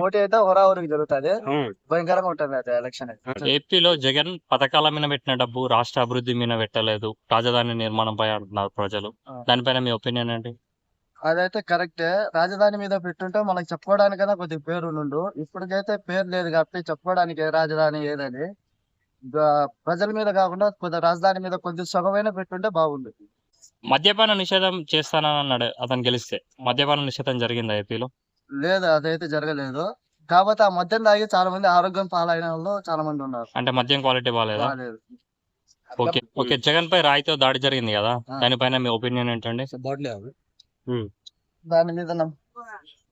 పోటీ అయితే హోరాహోరికి జరుగుతుంది. భయంకరంగా ఉంటుంది అయితే ఎలక్షన్ అయితే ఏపీలో జగన్ పథకాల మీద పెట్టిన డబ్బు రాష్ట్ర అభివృద్ధి మీద పెట్టలేదు. రాజధాని నిర్మాణంపై అంటున్నారు ప్రజలు. దానిపైన మీ ఒపీనియన్ ఏంటి? అదైతే కరెక్టే. రాజధాని మీద పెట్టుంటే మనకి చెప్పుకోవడానికైనా కొద్దిగా పేరు ఉండు ఇప్పటికైతే పేరు లేదు కాబట్టి చెప్పుకోవడానికి ఏ రాజధాని ఏదని. ప్రజల మీద కాకుండా కొద్దిగా రాజధాని మీద కొద్ది సగమైన పెట్టుంటే బాగుంది మద్యపాన నిషేధం చేస్తానని అన్నాడు అతను గెలిస్తే. మద్యపాన నిషేధం జరిగిందా ఏపీలో? లేదు అదైతే జరగలేదు. కాకపోతే ఆ మద్యం తాగి చాలా మంది ఆరోగ్యం పాలైన వాళ్ళు చాలా మంది ఉన్నారు. అంటే మద్యం క్వాలిటీ బాగాలేదా బాలేదు. ఓకే ఓకే జగన్ పై రాయితో దాడి జరిగింది కదా. దానిపైన మీ ఒపీనియన్ ఏంటండి? దాని మీద నమ్-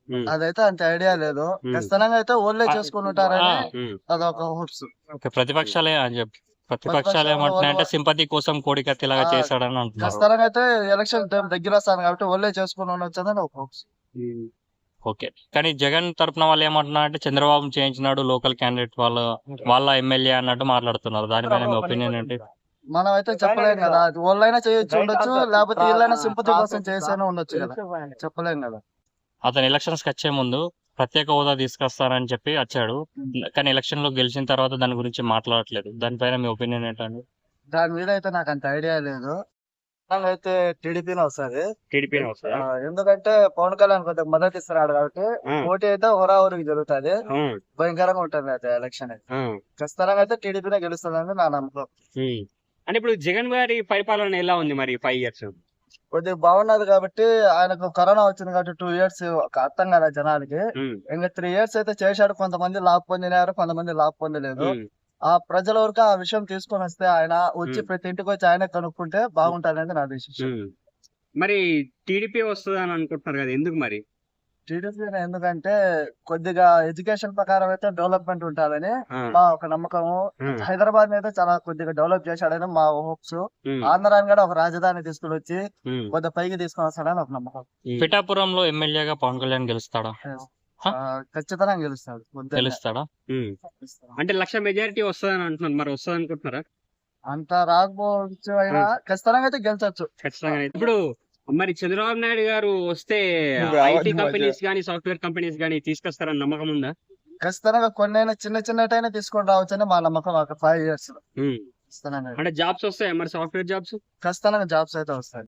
ఉమ్, అదైతే అంత ఐడియా లేదు. ఖచ్చితంగా అయితే ఓన్లే చేసుకుని ఉంటారని ఉమ్, అదొక హోప్స్. ఓకే ప్రతిపక్షాలే అని చెప్పి ప్రతిపక్షాలు ప్రతిపక్షాలు ఏమంటున్నాయంటే వాళ్ళు- సింపతి కోసం కోడికత్తిలాగా ఆ, చేశాడని అంటున్నారు. ఖచ్చితంగా అయితే ఎలక్షన్ టైం దగ్గర వస్తాను కాబట్టి ఓన్లే చేసుకుని ఉండొచ్చని ఒక హోప్స్. ఓకే. కానీ జగన్ తరపున వాళ్ళు ఏమంటున్నారంటే చంద్రబాబు చేయించినాడు లోకల్ క్యాండిడేట్ వాళ్ళ వాళ్ళ ఎమ్మెల్యే అన్నట్టు మాట్లాడుతున్నారు. దానిపైన మీ ఒపీనియన్ ఏంటి? మనం అయితే చెప్పలేం కదా. వాళ్ళైనా చేయొచ్చు ఉండొచ్చు లేకపోతే వీళ్ళైనా సింపతి కోసం చేసేనే ఉండొచ్చు కదా. చెప్పలేం కదా. అతను ఎలక్షన్స్కి వచ్చే ముందు ప్రత్యేక హోదా తీసుకొస్తారని చెప్పి వచ్చాడు. కానీ ఎలక్షన్లో గెలిచిన తర్వాత దాని గురించి మాట్లాడట్లేదు. దానిపైన మీ ఒపీనియన్ ఏంటండి? దాని మీద అయితే నాకు అంత ఐడియా లేదు. అయితే టీడీపీనే వస్తుంది. టీడీపీ వస్తుందా? ఎందుకంటే పవన్ కళ్యాణ్ కొద్దిగా మద్దతు ఇస్తున్నాడు కాబట్టి పోటీ అయితే హోరాహోరికి జరుగుతుంది. భయంకరంగా ఉంటుంది అయితే ఎలక్షన్ ఖచ్చితంగా అయితే టీడీపీనే గెలుస్తుందని నా నమ్మకం. అంటే ఇప్పుడు జగన్ గారి పరిపాలన ఎలా ఉంది మరి ఫైవ్ ఇయర్స్? కొద్దిగా బాగున్నది కాబట్టి ఆయనకు కరోనా వచ్చింది కాబట్టి టూ ఇయర్స్ అర్థం కదా జనాలకి. ఇంకా త్రీ ఇయర్స్ అయితే చేశాడు కొంతమంది లాభ పొందినారు కొంతమంది లాభ పొందలేదు. ఆ ప్రజల వరకు ఆ విషయం తీసుకొని వస్తే ఆయన వచ్చి. ప్రతి ఇంటికి వచ్చి ఆయన కనుక్కుంటే బాగుంటుంది అనేది నా డిసిషన్ మరి టీడీపీ వస్తుంది అని అనుకుంటున్నారు కదా ఎందుకు మరి? టీడీపీ ఎందుకంటే కొద్దిగా ఎడ్యుకేషన్ ప్రకారం అయితే డెవలప్మెంట్ ఉంటుందని మా ఒక నమ్మకము. హైదరాబాద్ అయితే చాలా కొద్దిగా డెవలప్ చేశాడని మా హోప్స్. ఉమ్, ఆంధ్రాని కూడా ఒక రాజధాని తీసుకుని వచ్చి ఉమ్, కొద్దిగా పైకి తీసుకొని వస్తాడని ఒక నమ్మకం. పిఠాపురంలో ఎమ్మెల్యేగా పవన్ కళ్యాణ్ గెలుస్తాడా? ఖచ్చితంగా గెలుస్తాడు. గెలుస్తాడా. అంటే లక్ష మెజారిటీ వస్తుంది అని అంటున్నారు. మరి వస్తుంది అనుకుంటున్నారా అంత రాకపోవచ్చు అయినా ఖచ్చితంగా అయితే గెలిచొచ్చు. ఖచ్చితంగా ఇప్పుడు మరి చంద్రబాబు నాయుడు గారు వస్తే ఐటీ కంపెనీస్ గానీ సాఫ్ట్వేర్ కంపెనీస్ గానీ తీసుకొస్తారని నమ్మకం ఉందా? ఖచ్చితంగా కొన్ని అయినా చిన్న చిన్నటైనా తీసుకొని రావచ్చని మా నమ్మకం ఒక ఫైవ్ ఇయర్స్లో అంటే జాబ్స్ వస్తాయి మరి సాఫ్ట్వేర్ జాబ్స్? ఖచ్చితంగా జాబ్స్ అయితే వస్తాయి.